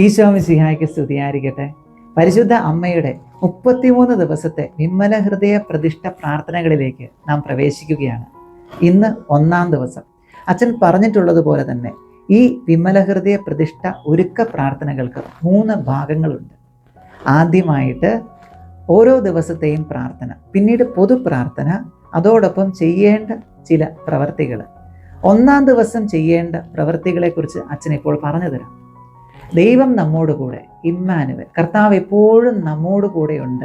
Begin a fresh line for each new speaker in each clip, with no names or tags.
ഈശോമിസിഹായ്ക്ക് സ്തുതിയായിരിക്കട്ടെ. പരിശുദ്ധ അമ്മയുടെ മുപ്പത്തിമൂന്ന് ദിവസത്തെ വിമല ഹൃദയ പ്രതിഷ്ഠ പ്രാർത്ഥനകളിലേക്ക് നാം പ്രവേശിക്കുകയാണ്. ഇന്ന് ഒന്നാം ദിവസം. അച്ഛൻ പറഞ്ഞിട്ടുള്ളതുപോലെ തന്നെ ഈ വിമല ഹൃദയ പ്രതിഷ്ഠ ഒരുക്ക പ്രാർത്ഥനകൾക്ക് മൂന്ന് ഭാഗങ്ങളുണ്ട്. ആദ്യമായിട്ട് ഓരോ ദിവസത്തെയും പ്രാർത്ഥന പിന്നീട് പൊതു പ്രാർത്ഥന അതോടൊപ്പം ചെയ്യേണ്ട ചില പ്രവർത്തികൾ ഒന്നാം ദിവസം ചെയ്യേണ്ട പ്രവൃത്തികളെക്കുറിച്ച് അച്ഛൻ ഇപ്പോൾ പറഞ്ഞു തരാം ദൈവം നമ്മോട് കൂടെ ഇമ്മാനുവൽ. കർത്താവ് എപ്പോഴും നമ്മോട് കൂടെയുണ്ട്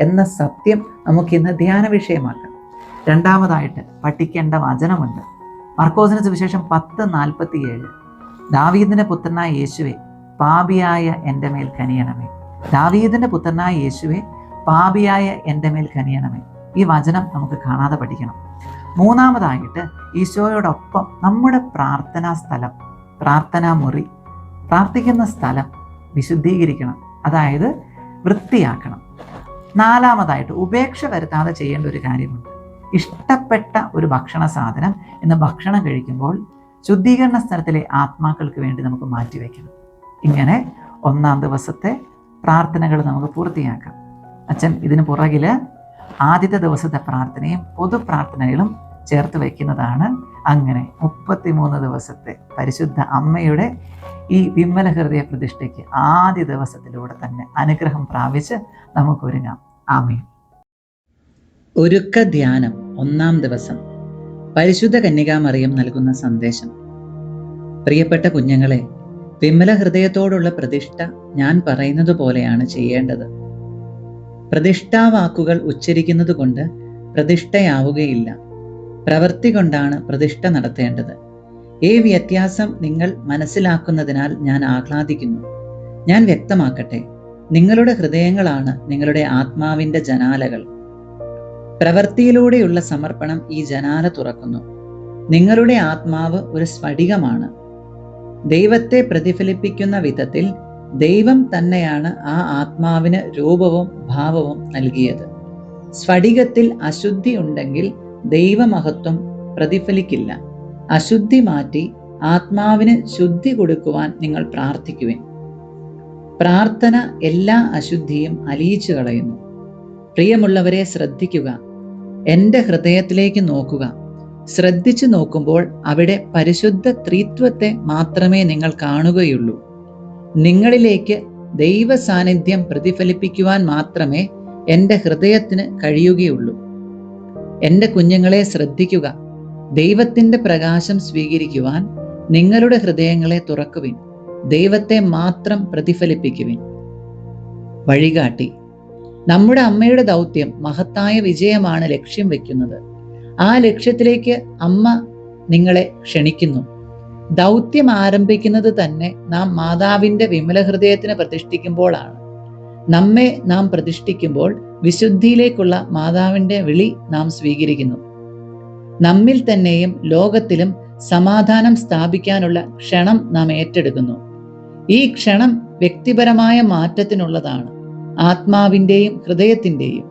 എന്ന സത്യം നമുക്കിന്ന് ധ്യാന വിഷയമാക്കാം. രണ്ടാമതായിട്ട് പഠിക്കേണ്ട വചനമുണ്ട്. മർക്കോസിന് സുവിശേഷം പത്ത് നാൽപ്പത്തി ഏഴ് ദാവീദിന്റെ പുത്രനായ യേശുവെ പാപിയായ എന്റെ മേൽ കനിയണമേ. ദാവീദിന്റെ പുത്രനായ യേശുവെ പാപിയായ എന്റെ മേൽ കനിയണമേ. ഈ വചനം നമുക്ക് കാണാതെ പഠിക്കണം. മൂന്നാമതായിട്ട് ഈശോയോടൊപ്പം നമ്മുടെ പ്രാർത്ഥനാ സ്ഥലം പ്രാർത്ഥനാ മുറി പ്രാർത്ഥിക്കുന്ന സ്ഥലം വിശുദ്ധീകരിക്കണം. അതായത് വൃത്തിയാക്കണം. നാലാമതായിട്ട് ഉപേക്ഷ വരുത്താതെ ചെയ്യേണ്ട ഒരു കാര്യമുണ്ട്. ഇഷ്ടപ്പെട്ട ഒരു ഭക്ഷണ സാധനം എന്ന് ഭക്ഷണം കഴിക്കുമ്പോൾ ശുദ്ധീകരണ സ്ഥലത്തിലെ ആത്മാക്കൾക്ക് വേണ്ടി നമുക്ക് മാറ്റിവെക്കണം ഇങ്ങനെ ഒന്നാം ദിവസത്തെ പ്രാർത്ഥനകൾ നമുക്ക് പൂർത്തിയാക്കാം. അച്ഛൻ ഇതിന് പുറകിൽ ആദ്യത്തെ ദിവസത്തെ പ്രാർത്ഥനയും പൊതു പ്രാർത്ഥനകളും ചേർത്ത് വയ്ക്കുന്നതാണ് അങ്ങനെ മുപ്പത്തിമൂന്ന് ദിവസത്തെ പരിശുദ്ധ അമ്മയുടെ ഈ വിമല ഹൃദയ പ്രതിഷ്ഠയ്ക്ക് ആദ്യ ദിവസത്തിലൂടെ തന്നെ അനുഗ്രഹം പ്രാപിച്ച് നമുക്കൊരുങ്ങാം. ആമേ ഒരുക്ക ധ്യാനം ഒന്നാം ദിവസം. പരിശുദ്ധ കന്യകാമറിയം നൽകുന്ന സന്ദേശം. പ്രിയപ്പെട്ട കുഞ്ഞുങ്ങളെ വിമല ഹൃദയത്തോടുള്ള പ്രതിഷ്ഠ ഞാൻ പറയുന്നത് പോലെയാണ് ചെയ്യേണ്ടത്. പ്രതിഷ്ഠാവാക്കുകൾ ഉച്ചരിക്കുന്നത് കൊണ്ട് പ്രതിഷ്ഠയാവുകയില്ല. പ്രവൃത്തി കൊണ്ടാണ് പ്രതിഷ്ഠ നടത്തേണ്ടത്. ഈ വ്യത്യാസം നിങ്ങൾ മനസ്സിലാക്കുന്നതിനാൽ ഞാൻ ആഹ്ലാദിക്കുന്നു. ഞാൻ വ്യക്തമാക്കട്ടെ നിങ്ങളുടെ ഹൃദയങ്ങളാണ് നിങ്ങളുടെ ആത്മാവിന്റെ ജനാലകൾ. പ്രവൃത്തിയിലൂടെയുള്ള സമർപ്പണം ഈ ജനാല തുറക്കുന്നു. നിങ്ങളുടെ ആത്മാവ് ഒരു സ്ഫടികമാണ്. ദൈവത്തെ പ്രതിഫലിപ്പിക്കുന്ന വിധത്തിൽ ദൈവം തന്നെയാണ് ആ ആത്മാവിന് രൂപവും ഭാവവും നൽകിയത്. സ്ഫടികത്തിൽ അശുദ്ധി ഉണ്ടെങ്കിൽ ദൈവമഹത്വം പ്രതിഫലിക്കില്ല. അശുദ്ധി മാറ്റി ആത്മാവിന് ശുദ്ധി കൊടുക്കുവാൻ നിങ്ങൾ പ്രാർത്ഥിക്കുവിൻ. പ്രാർത്ഥന എല്ലാ അശുദ്ധിയും അലിയിച്ചു കളയുന്നു. പ്രിയമുള്ളവരെ ശ്രദ്ധിക്കുക. എന്റെ ഹൃദയത്തിലേക്ക് നോക്കുക. ശ്രദ്ധിച്ചു നോക്കുമ്പോൾ അവിടെ പരിശുദ്ധ ത്രിത്വത്തെ മാത്രമേ നിങ്ങൾ കാണുകയുള്ളൂ. നിങ്ങളിലേക്ക് ദൈവ സാന്നിധ്യം പ്രതിഫലിപ്പിക്കുവാൻ മാത്രമേ എന്റെ ഹൃദയത്തിന് കഴിയുകയുള്ളൂ. എന്റെ കുഞ്ഞുങ്ങളെ ശ്രദ്ധിക്കുക. ദൈവത്തിന്റെ പ്രകാശം സ്വീകരിക്കുവാൻ നിങ്ങളുടെ ഹൃദയങ്ങളെ തുറക്കുവിൻ. ദൈവത്തെ മാത്രം പ്രതിഫലിപ്പിക്കുവിൻ. വഴികാട്ടി. നമ്മുടെ അമ്മയുടെ ദൗത്യം മഹത്തായ വിജയമാണ് ലക്ഷ്യം വെക്കുന്നത്. ആ ലക്ഷ്യത്തിലേക്ക് അമ്മ നിങ്ങളെ ക്ഷണിക്കുന്നു. ദൗത്യം ആരംഭിക്കുന്നത് തന്നെ നാം മാതാവിന്റെ വിമല ഹൃദയത്തിന് പ്രതിഷ്ഠിക്കുമ്പോഴാണ്. നമ്മെ നാം പ്രതിഷ്ഠിക്കുമ്പോൾ വിശുദ്ധിയിലേക്കുള്ള മാതാവിന്റെ വിളി നാം സ്വീകരിക്കുന്നു. നമ്മിൽ തന്നെയും ലോകത്തിലും സമാധാനം സ്ഥാപിക്കാനുള്ള ക്ഷണം നാം ഏറ്റെടുക്കുന്നു. ഈ ക്ഷണം വ്യക്തിപരമായ മാറ്റത്തിനുള്ളതാണ്. ആത്മാവിന്റെയും ഹൃദയത്തിന്റെയും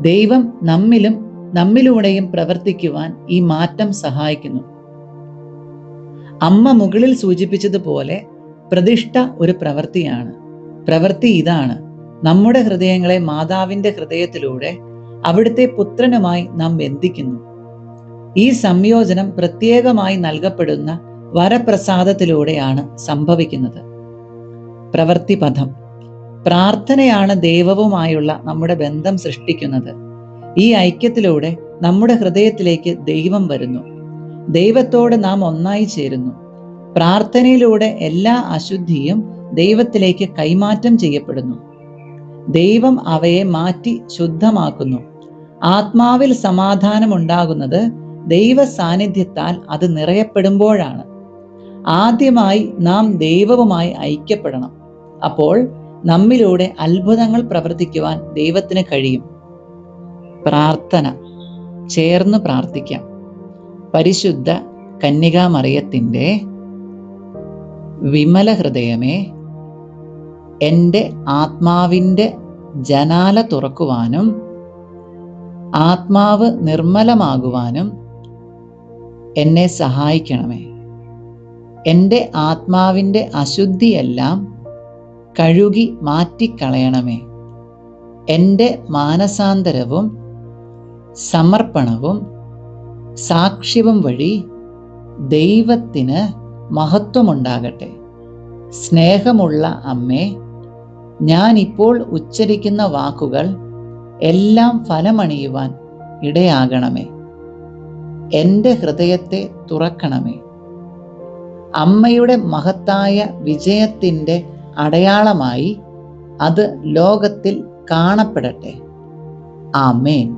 ദൈവം നമ്മിലും നമ്മിലൂടെയും പ്രവർത്തിക്കുവാൻ ഈ മാറ്റം സഹായിക്കുന്നു. അമ്മ മുകളിൽ സൂചിപ്പിച്ചതുപോലെ പ്രതിഷ്ഠ ഒരു പ്രവൃത്തിയാണ്. പ്രവൃത്തി ഇതാണ്. നമ്മുടെ ഹൃദയങ്ങളെ മാതാവിന്റെ ഹൃദയത്തിലൂടെ അവിടുത്തെ പുത്രനുമായി നാം ബന്ധിക്കുന്നു. ഈ സംയോജനം പ്രത്യേകമായി നൽകപ്പെടുന്ന വരപ്രസാദത്തിലൂടെയാണ് സംഭവിക്കുന്നത്. പ്രവൃത്തിപഥം പ്രാർത്ഥനയാണ് ദൈവവുമായുള്ള നമ്മുടെ ബന്ധം സൃഷ്ടിക്കുന്നത്. ഈ ഐക്യത്തിലൂടെ നമ്മുടെ ഹൃദയത്തിലേക്ക് ദൈവം വരുന്നു. ദൈവത്തോട് നാം ഒന്നായി ചേരുന്നു. പ്രാർത്ഥനയിലൂടെ എല്ലാ അശുദ്ധിയും ദൈവത്തിലേക്ക് കൈമാറ്റം ചെയ്യപ്പെടുന്നു. ദൈവം അവയെ മാറ്റി ശുദ്ധമാക്കുന്നു. ആത്മാവിൽ സമാധാനം ഉണ്ടാകുന്നത് ദൈവ സാന്നിധ്യത്താൽ അത് നിറയപ്പെടുമ്പോഴാണ്. ആദ്യമായി നാം ദൈവവുമായി ഐക്യപ്പെടണം. അപ്പോൾ നമ്മിലൂടെ അത്ഭുതങ്ങൾ പ്രവർത്തിക്കുവാൻ ദൈവത്തിന് കഴിയും. പ്രാർത്ഥന. ചേർന്ന് പ്രാർത്ഥിക്കാം. പരിശുദ്ധ കന്യകാമറിയത്തിന്റെ വിമല ഹൃദയമേ എന്റെ ആത്മാവിന്റെ ജനാല തുറക്കുവാനും ആത്മാവ് നിർമ്മലമാകുവാനും എന്നെ സഹായിക്കണമേ. എന്റെ ആത്മാവിന്റെ അശുദ്ധിയെല്ലാം കഴുകി മാറ്റിക്കളയണമേ. എന്റെ മാനസാന്തരവും സമർപ്പണവും സാക്ഷ്യവും വഴി ദൈവത്തിന് മഹത്വമുണ്ടാകട്ടെ. സ്നേഹമുള്ള അമ്മേ ഞാൻ ഇപ്പോൾ ഉച്ചരിക്കുന്ന വാക്കുകൾ എല്ലാം ഫലമണിയുവാൻ ഇടയാകണമേ. എന്റെ ഹൃദയത്തെ തുറക്കണമേ. അമ്മയുടെ മഹത്തായ വിജയത്തിന്റെ അടയാളമായി അത് ലോകത്തിൽ കാണപ്പെടട്ടെ. ആമേൻ.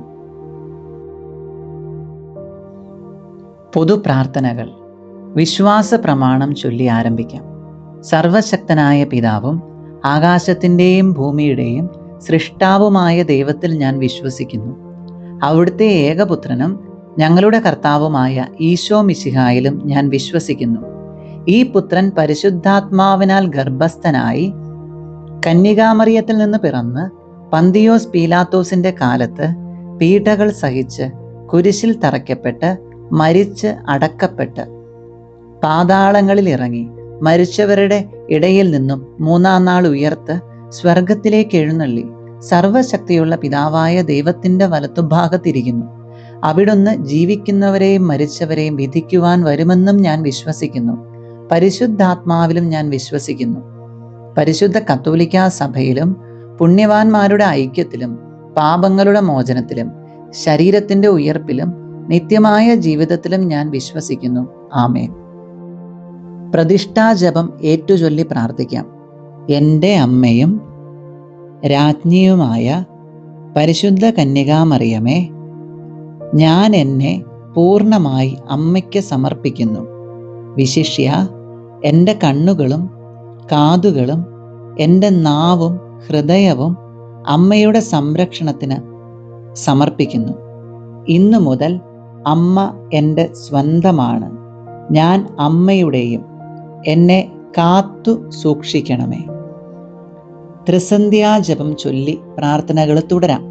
പൊതുപ്രാർത്ഥനകൾ. വിശ്വാസ പ്രമാണം ചൊല്ലി ആരംഭിക്കാം. സർവശക്തനായ പിതാവും ആകാശത്തിന്റെയും ഭൂമിയുടെയും സൃഷ്ടാവുമായ ദൈവത്തിൽ ഞാൻ വിശ്വസിക്കുന്നു. അവിടുത്തെ ഏകപുത്രനും ഞങ്ങളുടെ കർത്താവുമായ ഈശോ മിശിഹായിലും ഞാൻ വിശ്വസിക്കുന്നു. ഈ പുത്രൻ പരിശുദ്ധാത്മാവിനാൽ ഗർഭസ്ഥനായി കന്യകാമറിയത്തിൽ നിന്ന് പിറന്ന് പന്തിയോസ് പീലാത്തോസിന്റെ കാലത്ത് പീഡകൾ സഹിച്ച് കുരിശിൽ തറയ്ക്കപ്പെട്ട് മരിച്ച് അടക്കപ്പെട്ട് പാതാളങ്ങളിൽ ഇറങ്ങി മരിച്ചവരുടെ ഇടയിൽ നിന്നും മൂന്നാം നാൾ ഉയർത്ത് സ്വർഗത്തിലേക്ക് എഴുന്നള്ളി സർവശക്തിയുള്ള പിതാവായ ദൈവത്തിന്റെ വലത്തുഭാഗത്തിരിക്കുന്നു. അവിടുന്ന് ജീവിക്കുന്നവരെയും മരിച്ചവരെയും വിധിക്കുവാൻ വരുമെന്നും ഞാൻ വിശ്വസിക്കുന്നു. പരിശുദ്ധാത്മാവിലും ഞാൻ വിശ്വസിക്കുന്നു. പരിശുദ്ധ കത്തോലിക്ക സഭയിലും പുണ്യവാന്മാരുടെ ഐക്യത്തിലും പാപങ്ങളുടെ മോചനത്തിലും ശരീരത്തിന്റെ ഉയർപ്പിലും നിത്യമായ ജീവിതത്തിലും ഞാൻ വിശ്വസിക്കുന്നു. ആമേൻ. പ്രതിഷ്ഠാജപം ഏറ്റുചൊല്ലി പ്രാർത്ഥിക്കാം. എന്റെ അമ്മയും രാജ്ഞിയുമായ പരിശുദ്ധ കന്യകാമറിയമേ ഞാൻ എന്നെ പൂർണമായി അമ്മയ്ക്ക് സമർപ്പിക്കുന്നു. വിശിഷ്യ എന്റെ കണ്ണുകളും കാതുകളും എന്റെ നാവും ഹൃദയവും അമ്മയുടെ സംരക്ഷണത്തിന് സമർപ്പിക്കുന്നു. ഇന്നു മുതൽ അമ്മ എന്റെ സ്വന്തമാണ്. ഞാൻ അമ്മയുടെയും എന്നെ കാത്തു സൂക്ഷിക്കണമേ. ത്രിസന്ധ്യാജപം ചൊല്ലി പ്രാർത്ഥനകൾ തുടരാം.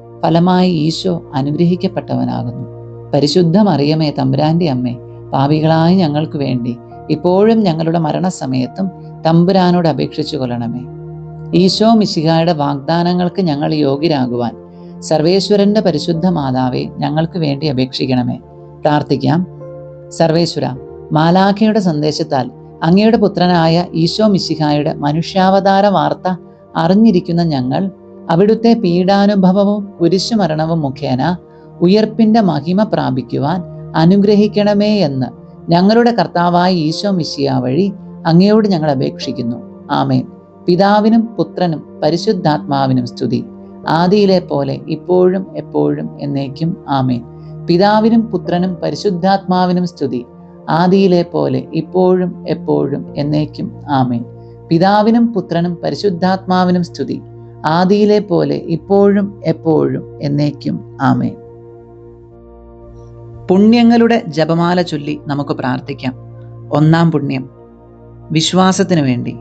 ഫലമായി ഈശോ അനുഗ്രഹിക്കപ്പെട്ടവനാകുന്നു. പരിശുദ്ധ മറിയമേ തമ്പുരാന്റെ അമ്മേ പാപികളായ ഞങ്ങൾക്ക് വേണ്ടി ഇപ്പോഴും ഞങ്ങളുടെ മരണസമയത്തും തമ്പുരാനോട് അപേക്ഷിച്ചു കൊള്ളണമേ. ഈശോ മിശിഹായുടെ വാഗ്ദാനങ്ങൾക്ക് ഞങ്ങൾ യോഗ്യരാകുവാൻ സർവേശ്വരന്റെ പരിശുദ്ധ മാതാവെ ഞങ്ങൾക്ക് വേണ്ടി അപേക്ഷിക്കണമേ. പ്രാർത്ഥിക്കാം. സർവേശ്വര മാലാഖയുടെ സന്ദേശത്താൽ അങ്ങയുടെ പുത്രനായ ഈശോ മിശിഹായുടെ മനുഷ്യാവതാര വാർത്ത അറിഞ്ഞിരിക്കുന്ന ഞങ്ങൾ അവിടുത്തെ പീഡാനുഭവവും കുരിശുമരണവും മുഖേന ഉയർപ്പിന്റെ മഹിമ പ്രാപിക്കുവാൻ അനുഗ്രഹിക്കണമേ എന്ന് ഞങ്ങളുടെ കർത്താവായ ഈശോ മിശിയ വഴി അങ്ങയോട് ഞങ്ങൾ അപേക്ഷിക്കുന്നു. ആമേൻ. പിതാവിനും പുത്രനും പരിശുദ്ധാത്മാവിനും സ്തുതി. ആദിയിലെ പോലെ ഇപ്പോഴും എപ്പോഴും എന്നേക്കും ആമേൻ. പിതാവിനും പുത്രനും പരിശുദ്ധാത്മാവിനും സ്തുതി. ആദിയിലെ പോലെ ഇപ്പോഴും എപ്പോഴും എന്നേക്കും ആമേൻ. പിതാവിനും പുത്രനും പരിശുദ്ധാത്മാവിനും സ്തുതി. ആദിയിലെ പോലെ ഇപ്പോഴും എപ്പോഴും എന്നേക്കും ആമേൻ. പുണ്യങ്ങളുടെ ജപമാല ചൊല്ലി നമുക്ക് പ്രാർത്ഥിക്കാം. ഒന്നാം പുണ്യം. വിശ്വാസത്തിനു വേണ്ടി.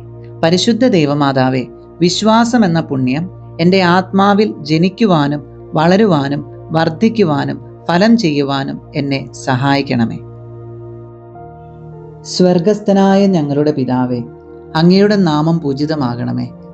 പരിശുദ്ധ ദൈവമാതാവേ വിശ്വാസം എന്ന പുണ്യം എന്റെ ആത്മാവിൽ ജനിക്കുവാനും വളരുവാനും വർദ്ധിക്കുവാനും ഫലം ചെയ്യുവാനും എന്നെ സഹായിക്കണമേ. സ്വർഗസ്ഥനായ ഞങ്ങളുടെ പിതാവേ അങ്ങയുടെ നാമം പൂജിതമാകണമേ.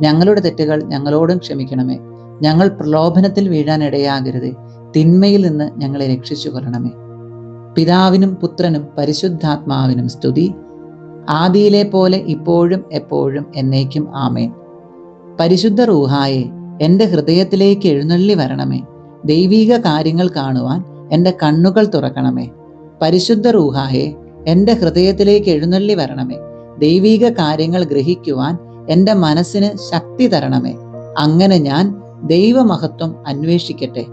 ഞങ്ങളുടെ തെറ്റുകൾ ഞങ്ങളോടും ക്ഷമിക്കണമേ. ഞങ്ങൾ പ്രലോഭനത്തിൽ വീഴാൻ ഇടയാകരുത്. തിന്മയിൽ നിന്ന് ഞങ്ങളെ രക്ഷിച്ചു കൊള്ളണമേ പിതാവിനും പുത്രനും പരിശുദ്ധാത്മാവിനും സ്തുതി. ആദിയിലെ പോലെ ഇപ്പോഴും എപ്പോഴും എന്നേക്കും ആമേൻ. പരിശുദ്ധ റൂഹായെ എന്റെ ഹൃദയത്തിലേക്ക് എഴുന്നള്ളി വരണമേ. ദൈവീക കാര്യങ്ങൾ കാണുവാൻ എന്റെ കണ്ണുകൾ തുറക്കണമേ. പരിശുദ്ധ റൂഹായെ എന്റെ ഹൃദയത്തിലേക്ക് എഴുന്നള്ളി വരണമേ. ദൈവീക കാര്യങ്ങൾ ഗ്രഹിക്കുവാൻ എന്റെ മനസ്സിന് ശക്തി തരണമേ. അങ്ങനെ ഞാൻ ദൈവമഹത്വം അന്വേഷിക്കട്ടെ.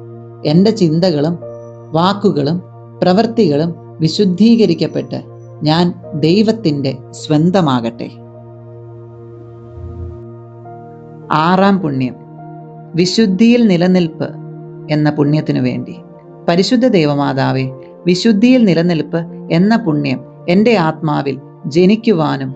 എന്റെ ചിന്തകളും വാക്കുകളും പ്രവൃത്തികളും വിശുദ്ധീകരിക്കപ്പെട്ട് ഞാൻ ദൈവത്തിന്റെ സ്വന്തമാകട്ടെ. ആറാം പുണ്യം. വിശുദ്ധിയിൽ നിലനിൽപ്പ് എന്ന പുണ്യത്തിനു വേണ്ടി. പരിശുദ്ധ ദൈവമാതാവെ വിശുദ്ധിയിൽ നിലനിൽപ്പ് എന്ന പുണ്യം എന്റെ ആത്മാവിൽ ജനിക്കുവാനും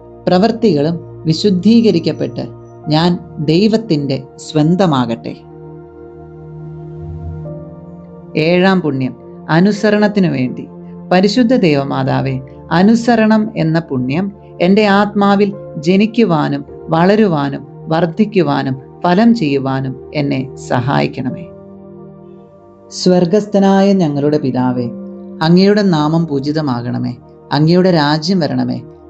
പ്രവൃത്തികളും വിശുദ്ധീകരിക്കപ്പെട്ട് ഞാൻ ദൈവത്തിന്റെ സ്വന്തമാകട്ടെ. ഏഴാം പുണ്യം. അനുസരണത്തിനു വേണ്ടി. പരിശുദ്ധ ദേവമാതാവെ അനുസരണം എന്ന പുണ്യം എന്റെ ആത്മാവിൽ ജനിക്കുവാനും വളരുവാനും വർദ്ധിക്കുവാനും ഫലം ചെയ്യുവാനും എന്നെ സഹായിക്കണമേ. സ്വർഗസ്ഥനായ ഞങ്ങളുടെ പിതാവേ അങ്ങയുടെ നാമം പൂജിതമാകണമേ. അങ്ങയുടെ രാജ്യം വരണമേ.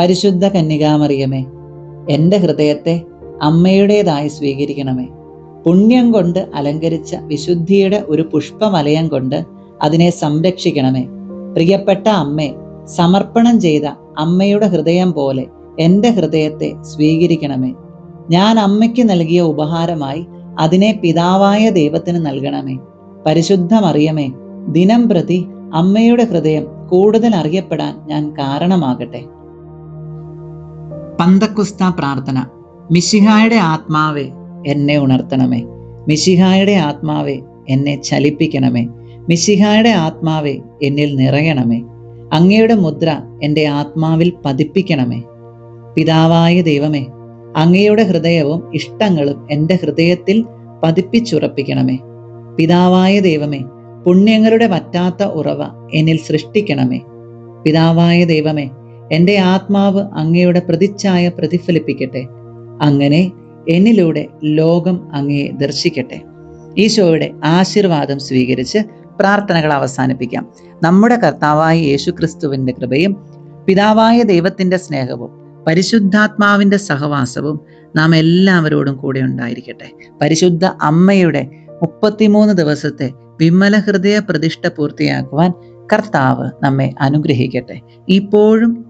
പരിശുദ്ധ കന്യകാമറിയമേ എന്റെ ഹൃദയത്തെ അമ്മയുടേതായി സ്വീകരിക്കണമേ. പുണ്യം കൊണ്ട് അലങ്കരിച്ച വിശുദ്ധിയുടെ ഒരു പുഷ്പമലയം കൊണ്ട് അതിനെ സംരക്ഷിക്കണമേ. പ്രിയപ്പെട്ട അമ്മേ സമർപ്പണം ചെയ്ത അമ്മയുടെ ഹൃദയം പോലെ എന്റെ ഹൃദയത്തെ സ്വീകരിക്കണമേ. ഞാൻ അമ്മയ്ക്ക് നൽകിയ ഉപഹാരമായി അതിനെ പിതാവായ ദൈവത്തിന് നൽകണമേ. പരിശുദ്ധ മറിയമേ ദിനം പ്രതി അമ്മയുടെ ഹൃദയം കൂടുതൽ അറിയപ്പെടാൻ ഞാൻ കാരണമാകട്ടെ. പന്തക്കുസ്ത പ്രാർത്ഥന. മിശിഹായുടെ ആത്മാവെ എന്നെ ഉണർത്തണമേ. മിശിഹായുടെ ആത്മാവെ എന്നെ ചലിപ്പിക്കണമേ. മിശിഹായുടെ ആത്മാവെ എന്നിൽ നിറയണമേ. അങ്ങയുടെ മുദ്ര എന്റെ ആത്മാവിൽ പതിപ്പിക്കണമേ. പിതാവായ ദൈവമേ അങ്ങയുടെ ഹൃദയവും ഇഷ്ടങ്ങളും എന്റെ ഹൃദയത്തിൽ പതിപ്പിച്ചുറപ്പിക്കണമേ. പിതാവായ ദൈവമേ പുണ്യങ്ങളുടെ പറ്റാത്ത ഉറവ എന്നിൽ സൃഷ്ടിക്കണമേ. പിതാവായ ദൈവമേ എന്റെ ആത്മാവ് അങ്ങയുടെ പ്രതിച്ഛായ പ്രതിഫലിപ്പിക്കട്ടെ. അങ്ങനെ എന്നിലൂടെ ലോകം അങ്ങയെ ദർശിക്കട്ടെ. ഈശോയുടെ ആശീർവാദം സ്വീകരിച്ച് പ്രാർത്ഥനകൾ അവസാനിപ്പിക്കാം. നമ്മുടെ കർത്താവായ യേശു ക്രിസ്തുവിന്റെ കൃപയും പിതാവായ ദൈവത്തിന്റെ സ്നേഹവും പരിശുദ്ധാത്മാവിന്റെ സഹവാസവും നാം എല്ലാവരോടും കൂടെ ഉണ്ടായിരിക്കട്ടെ. പരിശുദ്ധ അമ്മയുടെ മുപ്പത്തിമൂന്ന് ദിവസത്തെ വിമല ഹൃദയ പ്രതിഷ്ഠ പൂർത്തിയാക്കുവാൻ കർത്താവ് നമ്മെ അനുഗ്രഹിക്കട്ടെ. ഇപ്പോഴും